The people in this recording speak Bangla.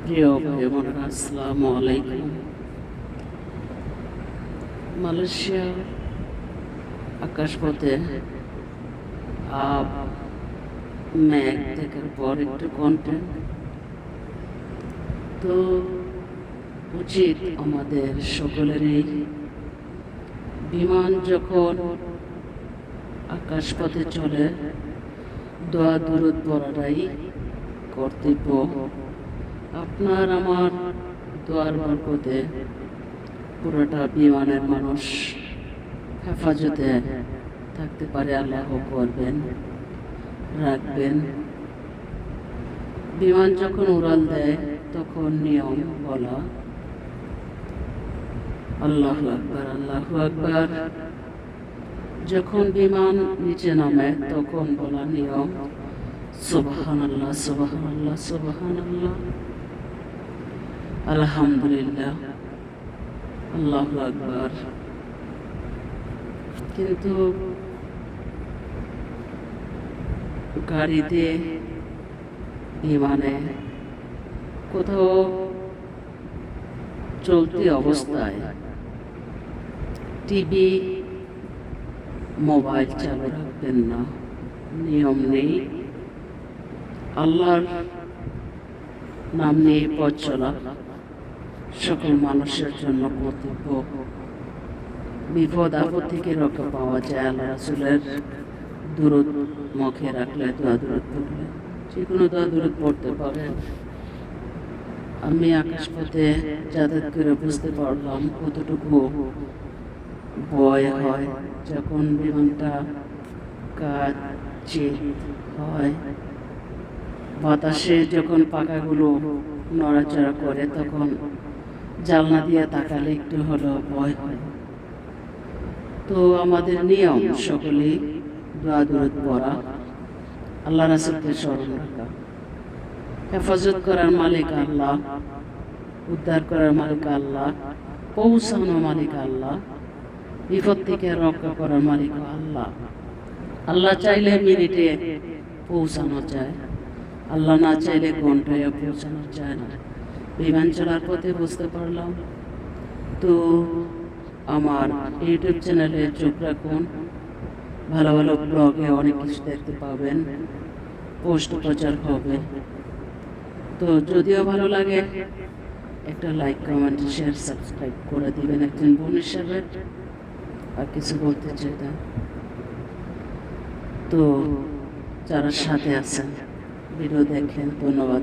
প্রিয় মালয়েশিয়া আকাশপথে দেখার পর একটু কন্টেন্ট তো উচিত আমাদের সকলেরই বিমান যখন আকাশপথে চলে দোয়া দূরত পড়াটাই কর্তব্য। আপনার আমার দোয়ার বরকতে পুরোটা বিমানের মানুষ হেফাজতে থাকতে পারে, আল্লাহ করবেন, রাখবেন। বিমান যখন উড়াল দেয়, তখন নিয়ম বলা, আল্লাহ আকবার আল্লাহ আকবার। যখন বিমান নিচে নামে, তখন বলা নিয়ম সুবাহান আল্লাহ সুবাহান আল্লাহ সুবাহান আল্লাহ আলহামদুলিল্লাহ। আল্লাহ আকবার। কিন্তু গাড়িতে, বিমানে কোথাও চলতি অবস্থায় টিভি মোবাইল চালু রাখবেন না। নিয়ম নেই। আল্লাহর নাম নিয়ে পথ চলা সকল মানুষের জন্য কর্তব্য। বিপদ আপদ থেকে রক্ষা পাওয়া যায় আল্লাহ রাসুলের। দূরত মুখে রাখলে দোয়া দূরত পড়লে যে কোনো দোয়া দূরত পড়তে পারেন। আমি আকাশপথে যাতায়াত করে বুঝতে পারলাম কতটুকু ভয় হয় যখন বিমানটা কাছে হয়। বাতাসে যখন পাখাগুলো নড়াচড়া করে, তখন জালনা দিয়ে তাকালে একটু হলো ভয় হয়। তো আমাদের নিয়ম, সকলেই দোয়া দূরত পড়া। আল্লাহ রাসুলকে স্মরণ রাখা। হেফাজত করার মালিক আল্লাহ, উদ্ধার করার মালিক আল্লাহ পৌঁছানো মালিক আল্লাহ। বিপদ থেকে রক্ষা করার মালিক আল্লাহ। আল্লাহ চাইলে মিনিটে পৌঁছানো যায়। আল্লাহ না চাইলে ঘন্টায় পৌঁছানো যায় না। বিমান চলার পথে বুঝতে পারলাম। তো আমার ইউটিউব চ্যানেলে চোখ রাখুন। ভালো ভালো ব্লগে অনেক কিছু দেখতে পাবেন। পোস্ট প্রচার হবে। তো যদিও ভালো লাগে, একটা লাইক, কমেন্ট, শেয়ার, সাবস্ক্রাইব করে দিবেন একজন বোন হিসাবে। আর কিছু বলতে চাই না। তো যারা সাথে আছেন ভিডিও দেখেন ধন্যবাদ।